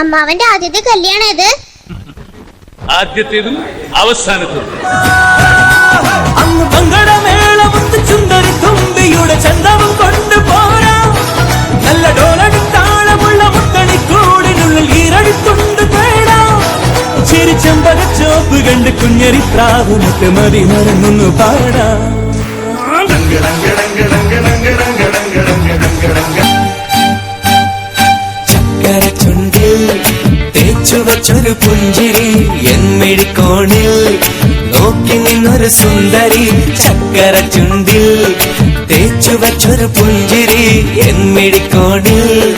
അമ്മാവന്റെ ആദ്യത്തെ കല്യാണം ഏത്? ആദ്യത്തേതും അവസാനത്തേതും. അങ്ങ് മംഗളമേളമുണ്ട് ചുണ്ടരി തുമ്പിയുടെ ചന്തവും കൊണ്ട് പോരാ. നല്ല ഡോലടിത്താളമുള്ള മുത്തണിക്കൂടിനുള്ളിൽ ഈരടിത്തുണ്ട് തേടാം ചിരിച്ചമ്പക ചോപ്പ് കണ്ട് കുഞ്ഞരി പ്രാവുമൊക്കെ മതി മറന്നൊന്നു പാടാം. തേച്ചു വച്ചൊരു പുഞ്ചിരി എന്മിഴിക്കോണിൽ നോക്കി നിന്നൊരു സുന്ദരി ചക്കര ചുണ്ടിൽ. തേച്ചു വച്ചൊരു പുഞ്ചിരി എന്മിഴിക്കോണിൽ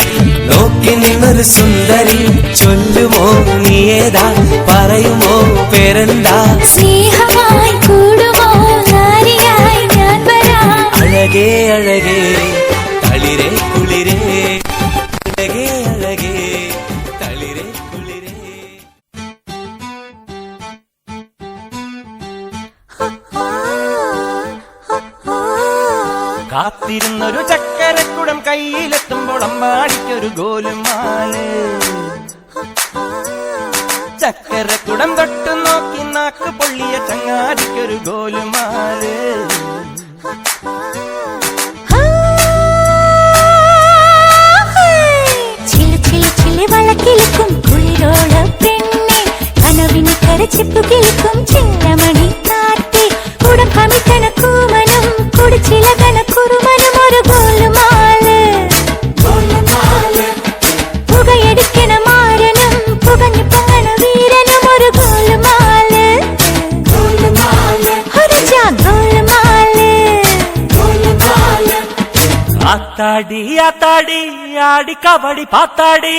നോക്കി നിന്നൊരു സുന്ദരി ചൊല്ലുമോ നീ ഏതാ? പറയുമോ പേരെന്താ? സ്നേഹമായി കൂടുമോ? അഴകേ അഴകേ. കയ്യിലെത്തുമ്പോൾ ഗോലുമാണ് ചക്കര കുടം തൊട്ട് നോക്കി നാക്ക് പൊള്ളിയ ചങ്ങാടിക്കൊരു ഗോലുമാൽ. വളക്കിലുക്കും കുളിരോള പെണ്ണെ. കനവിന് കരച്ചിപ്പ് കേൾക്കും ചില്ലമണി കാറ്റി കുടം ஆத்தாடி ஆத்தாடி ஆடி கபடி பார்த்தாடி.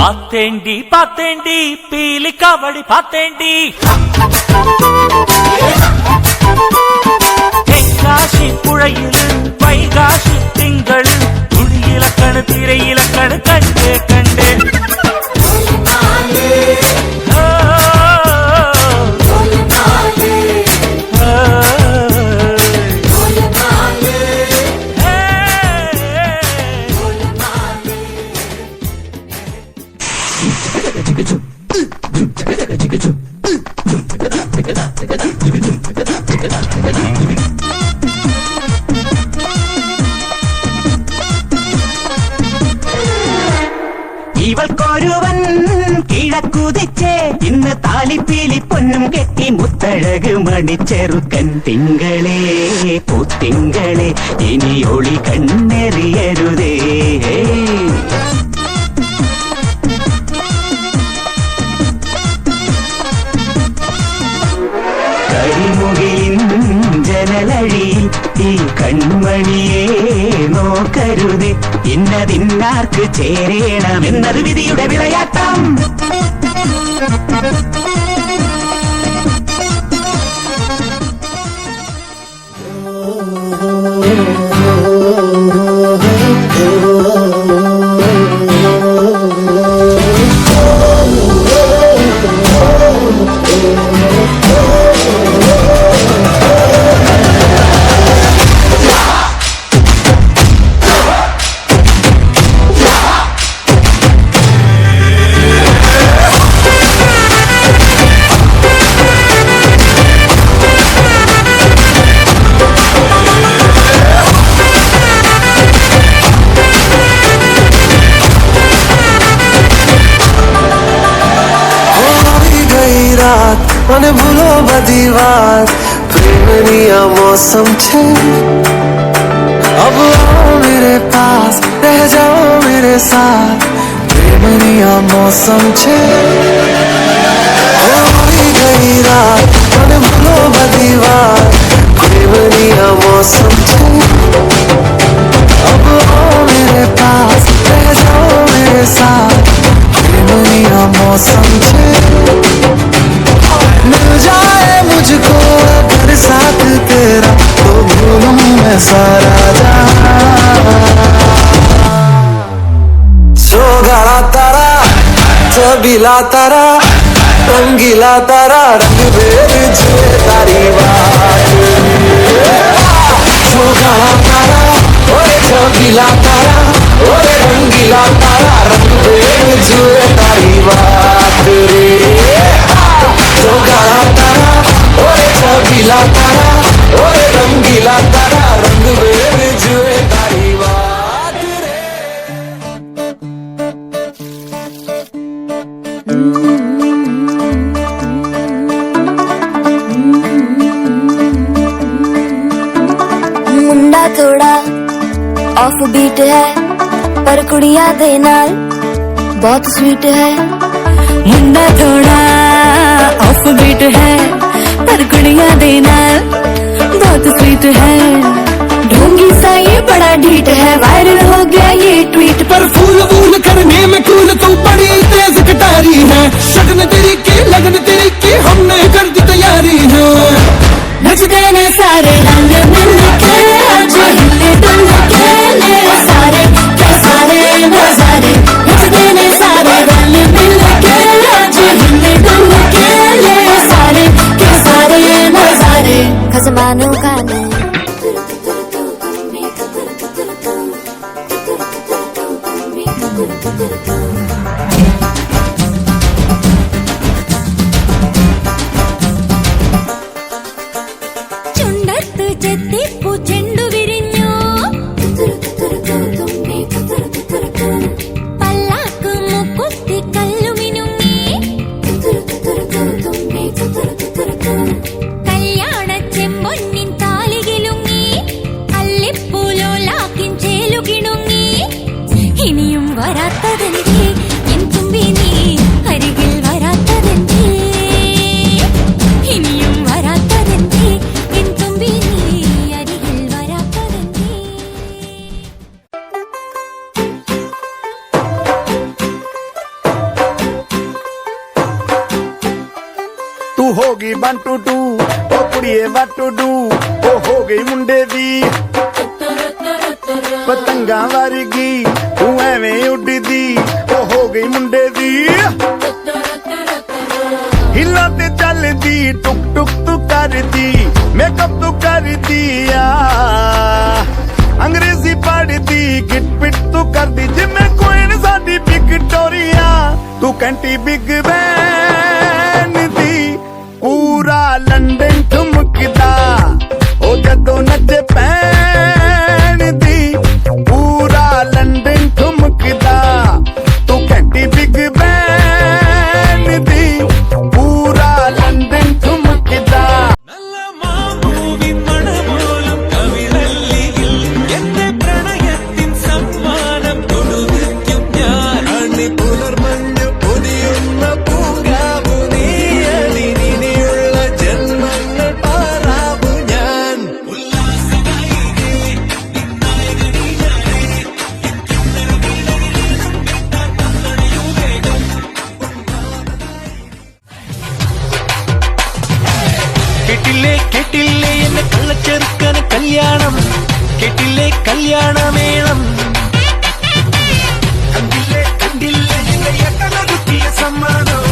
பார்த்தேண்டி பார்த்தேண்டி பீலி கபடி பார்த்தேண்டி தென்காசி புழையில் வைகாசி திங்கள் துணி இலக்கணு திரை இலக்கணு கண்டே. കിഴക്കുതിച്ചേ ഇന്ന് താലിപ്പീലി പൊന്നും കെട്ടി മുത്തഴക് മണിച്ചെറുക്കൻ തിങ്കളേ പൂത്തിങ്കളെ ഇനി ഒളി കണ്ണെറിയരുതേ കരിമുകിലിൻ ജനലഴിയിൽ ഈ കൺമണിയെ നോക്കരുതേ ഇന്നതിന്നാർക്ക് ചേരേണമെന്നത് വിധിയുടെ വിളയാട്ടം समझे अब आओ मेरे पास, रह जाओ मेरे साथ। प्रेमनिया मौसम छे। गई रात, मन भूलो बदीवार। मौसम छे। अब आओ मेरे पास, रह जाओ रंगीला तारा रंग छे तारी बात तारा ओए तारा, ओरे रंगीला तारा रंग बेर जुए तारी बात रे। तारा छबीला तारा, ओरे रंगीला तारा रंग बेर थोड़ा ऑफ़ बीट है पर कुड़िया दे नाल बहुत स्वीट है। मुंडा थोड़ा ऑफ़ बीट है पर कुड़िया दे नाल बहुत स्वीट है। ढोंगी सा ये बड़ा ढीट है वायरल हो गया ये ट्वीट पर। फूल फूल करने में कूल तू बड़ी तेज कटारी है। शगन तेरी के लगन तेरी के हमने कर दी तैयारी है। नच गए ना सारे रंग मिल ਹੋ ਗਈ ਵਨ ਟੂ ਟੂ, ਉਹ ਕੁੜੀਏ ਵਟ ਟੂ ਡੂ ਉਹ ਹੋ ਗਈ ਮੁੰਡੇ ਦੀ। ਪਤੰਗਾਂ ਵਰਗੀ, ਤੂੰ ਐਵੇਂ ਉੱਡਦੀ, ਉਹ ਹੋ ਗਈ ਮੁੰਡੇ ਦੀ। ਹਿੱਲਾਂ ਤੇ ਚੱਲਦੀ, ਟੁਕ ਟੁਕ ਤੂੰ ਕਰਦੀ ਮੇਕਅਪ ਤੂੰ ਕਰਦੀ ਆ। ਅੰਗਰੇਜ਼ੀ ਪੜ੍ਹਦੀ, ਗਿਟ ਪਿਟ ਤੂੰ ਕਰਦੀ, ਜਿਵੇਂ ਕੋਈ ਸਾਡੀ ਵਿਕਟੋਰੀਆ ਤੂੰ ਕੰਟੀ ਬਿਗ ਬੈਨ ਪੂਰਾ ਲੰਡਨ ਠੁਮਕਦਾ। ਉਹ ਜਦੋਂ ਨੱਚੇ ਪੈਣ കല്യാണമേളം. കണ്ടില്ലേ കണ്ടില്ലേ സമ്മാനം?